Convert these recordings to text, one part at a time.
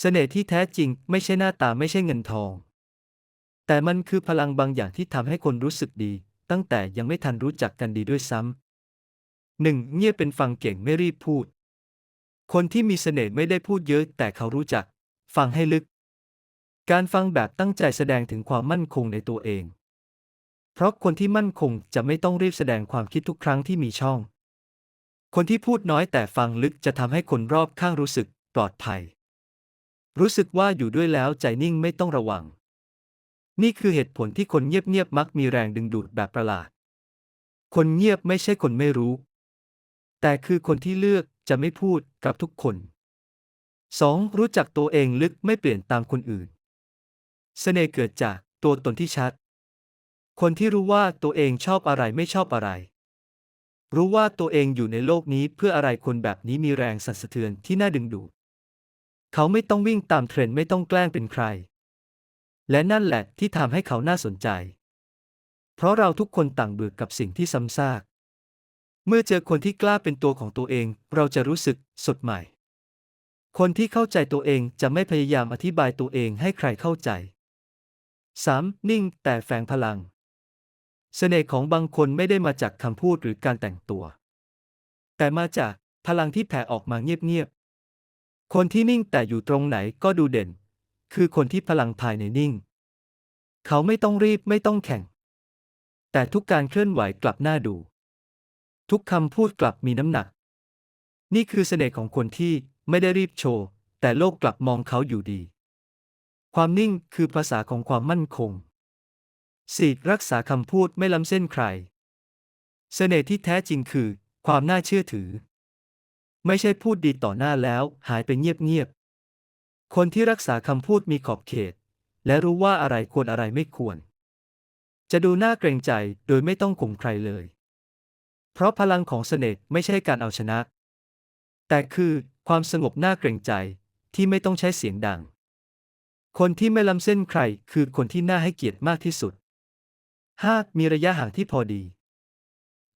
เสน่ห์ที่แท้จริงไม่ใช่หน้าตาไม่ใช่เงินทอง แต่มันคือพลังบางอย่างที่ทำให้คนรู้สึกดี ตั้งแต่ยังไม่ทันรู้จักกันดีด้วยซ้ำหนึ่งเงียบเป็นฟังเก่งไม่รีบพูด คนที่มีเสน่ห์ไม่ได้พูดเยอะ แต่เขารู้จัก ฟังให้ลึก การฟังแบบตั้งใจแสดงถึงความมั่นคงในตัวเอง เพราะคนที่มั่นคงจะไม่ต้องรีบแสดงความคิดทุกครั้งที่มีช่อง คนที่พูดน้อยแต่ฟังลึกจะทำให้คนรอบข้างรู้สึกปลอดภัย รู้สึกว่าอยู่ด้วยแล้วใจนิ่งไม่ต้องระวัง นี่คือเหตุผลที่คนเงียบๆมักมีแรงดึงดูดแบบประหลาด คนเงียบไม่ใช่คนไม่รู้ แต่คือคนที่เลือกจะไม่พูดกับทุกคน 2. รู้จักตัวเองลึกไม่เปลี่ยนตามคนอื่นเสน่ห์เกิดจากตัวตนที่ชัด คนที่รู้ว่าตัวเองชอบอะไรไม่ชอบอะไร รู้ว่าตัวเองอยู่ในโลกนี้เพื่ออะไรคนแบบนี้มีแรงสั่นสะเทือนที่น่าดึงดูด เขาไม่ต้องวิ่งตามเทรนด์ไม่ต้องแกล้งเป็นใคร และนั่นแหละที่ทำให้เขาน่าสนใจ เพราะเราทุกคนต่างเบื่อกับสิ่งที่ซ้ำซาก เมื่อเจอคนที่กล้าเป็นตัวของตัวเอง เราจะรู้สึกสดใหม่ คนที่เข้าใจตัวเองจะไม่พยายามอธิบายตัวเองให้ใครเข้าใจ 3. นิ่งแต่แฝงพลัง เสน่ห์ของบางคนไม่ได้มาจากคำพูดหรือการแต่งตัว แต่มาจากพลังที่แผ่ออกมาเงียบ คนที่นิ่งแต่อยู่ตรงไหนก็ดูเด่น คือคนที่พลังภายในนิ่ง เขาไม่ต้องรีบไม่ต้องแข่ง แต่ทุกการเคลื่อนไหวกลับน่าดู ทุกคำพูดกลับมีน้ำหนัก นี่คือเสน่ห์ของคนที่ไม่ได้รีบโชว์ แต่โลกกลับมองเขาอยู่ดี ความนิ่งคือภาษาของความมั่นคง 4. รักษาคำพูดไม่ล้ำเส้นใคร เสน่ห์ที่แท้จริงคือ ความน่าเชื่อถือ ไม่ใช่พูดดีต่อหน้าแล้วหายไปเงียบๆ คนที่รักษาคำพูดมีขอบเขต และรู้ว่าอะไรควรอะไรไม่ควร จะดูน่าเกรงใจโดยไม่ต้องข่มใครเลย เพราะพลังของเสน่ห์ไม่ใช่การเอาชนะ แต่คือความสงบน่าเกรงใจที่ไม่ต้องใช้เสียงดัง คนที่ไม่ล้ำเส้นใครคือคนที่น่าให้เกียรติมากที่สุด 5. มีระยะห่างที่พอดี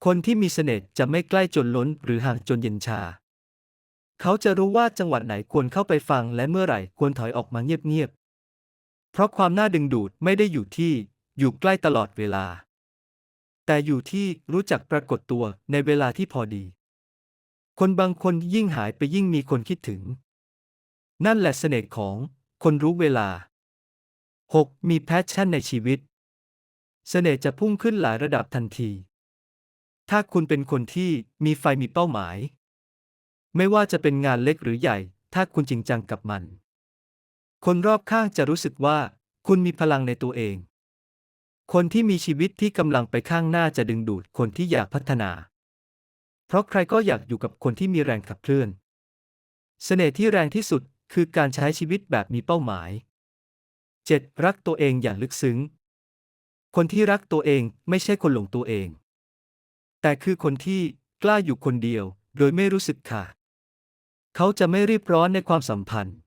คนที่มีเสน่ห์จะไม่ใกล้จนล้นหรือห่างจนเย็นชา เขาจะรู้ว่าจังหวะไหนควรเข้าไปฟังและเมื่อไหร่ควรถอยออกมาเงียบๆ เพราะความน่าดึงดูดไม่ได้อยู่ที่อยู่ใกล้ตลอดเวลา แต่อยู่ที่รู้จักปรากฏตัวในเวลาที่พอดี คนบางคนยิ่งหายไปยิ่งมีคนคิดถึง นั่นแหละเสน่ห์ของคนรู้เวลา 6. มีแพชชั่นในชีวิต เสน่ห์จะพุ่งขึ้นหลายระดับทันที ถ้าคุณเป็นคนที่มีไฟมีเป้าหมาย ไม่ว่าจะเป็นงานเล็กหรือใหญ่ ถ้าคุณจริงจังกับมัน คนรอบข้างจะรู้สึกว่า คุณมีพลังในตัวเอง คนที่มีชีวิตที่กำลังไปข้างหน้าจะดึงดูดคนที่อยากพัฒนา เพราะใครก็อยากอยู่กับคนที่มีแรงขับเคลื่อน เสน่ห์ที่แรงที่สุดคือการใช้ชีวิตแบบมีเป้าหมาย 7. รักตัวเองอย่างลึกซึ้ง คนที่รักตัวเองไม่ใช่คนหลงตัวเอง แต่คือคนที่กล้าอยู่คนเดียวโดยไม่รู้สึกขาด เขาจะไม่รีบร้อนในความสัมพันธ์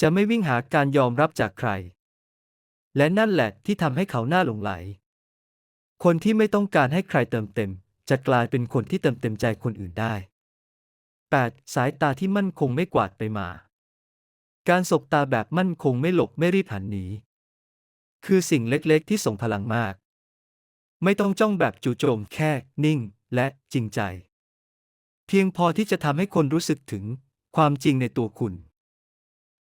จะไม่วิ่งหาการยอมรับจากใคร และนั่นแหละที่ทำให้เขาหน้าหลงไหล คนที่ไม่ต้องการให้ใครเติมเต็ม จะกลายเป็นคนที่เติมเต็มใจคนอื่นได้ 8. สายตาที่มั่นคงไม่กวาดไปมา การสบตาแบบมั่นคงไม่หลบไม่รีบหันหนี คือสิ่งเล็กๆ ที่ส่งพลังมาก ไม่ต้องจ้องแบบจู่โจมแค่ นิ่ง และจริงใจ เพียงพอที่จะทำให้คนรู้สึกถึงความจริงในตัวคุณ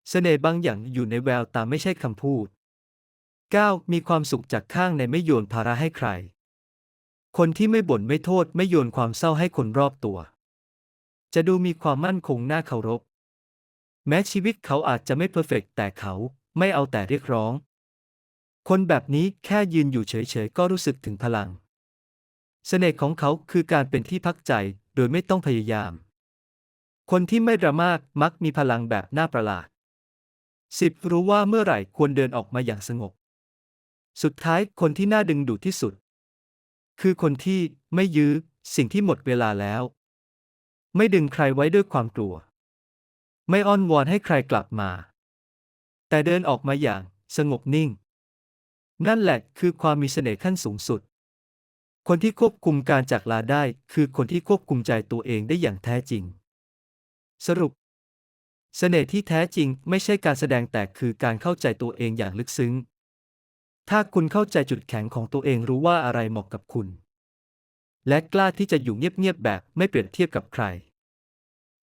เสน่ห์บางอย่างอยู่ในแววตาไม่ใช่คำพูด 9. มีความสุขจากข้างในไม่โยนภาระให้ใคร คนที่ไม่บ่นไม่โทษไม่โยนความเศร้าให้คนรอบตัว จะดูมีความมั่นคงน่าเคารพ แม้ชีวิตเขาอาจจะไม่เพอร์เฟกแต่เขาไม่เอาแต่เรียกร้อง คนแบบนี้แค่ยืนอยู่เฉยๆก็รู้สึกถึงพลัง เสน่ห์ของเขาคือการเป็นที่พักใจโดยไม่ต้องพยายาม คนที่ไม่ดราม่ามักมีพลังแบบน่าประหลาด 10. รู้ว่าเมื่อไหร่ควรเดินออกมาอย่างสงบ สุดท้ายคนที่น่าดึงดูดที่สุด คือคนที่ไม่ยื้อสิ่งที่หมดเวลาแล้ว ไม่ดึงใครไว้ด้วยความกลัว ไม่อ้อนวอนให้ใครกลับมา แต่เดินออกมาอย่างสงบนิ่ง นั่นแหละคือความมีเสน่ห์ขั้นสูงสุด คนที่ควบคุมการจากลาได้คือคนที่ควบคุมใจตัวเองได้อย่างแท้จริง สรุป เสน่ห์ที่แท้จริงไม่ใช่การแสดงแต่คือการเข้าใจตัวเองอย่างลึกซึ้ง ถ้าคุณเข้าใจจุดแข็งของตัวเองรู้ว่าอะไรเหมาะกับคุณ และกล้าที่จะอยู่เงียบๆแบบไม่เปรียบเทียบกับใคร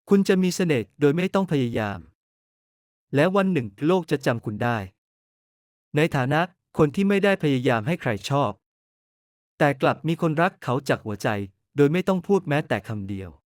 คุณจะมีเสน่ห์โดยไม่ต้องพยายาม และวันหนึ่งโลกจะจำคุณได้ ในฐานะคนที่ไม่ได้พยายามให้ใครชอบ แต่กลับมีคนรักเขาจากหัวใจ โดยไม่ต้องพูดแม้แต่คำเดียว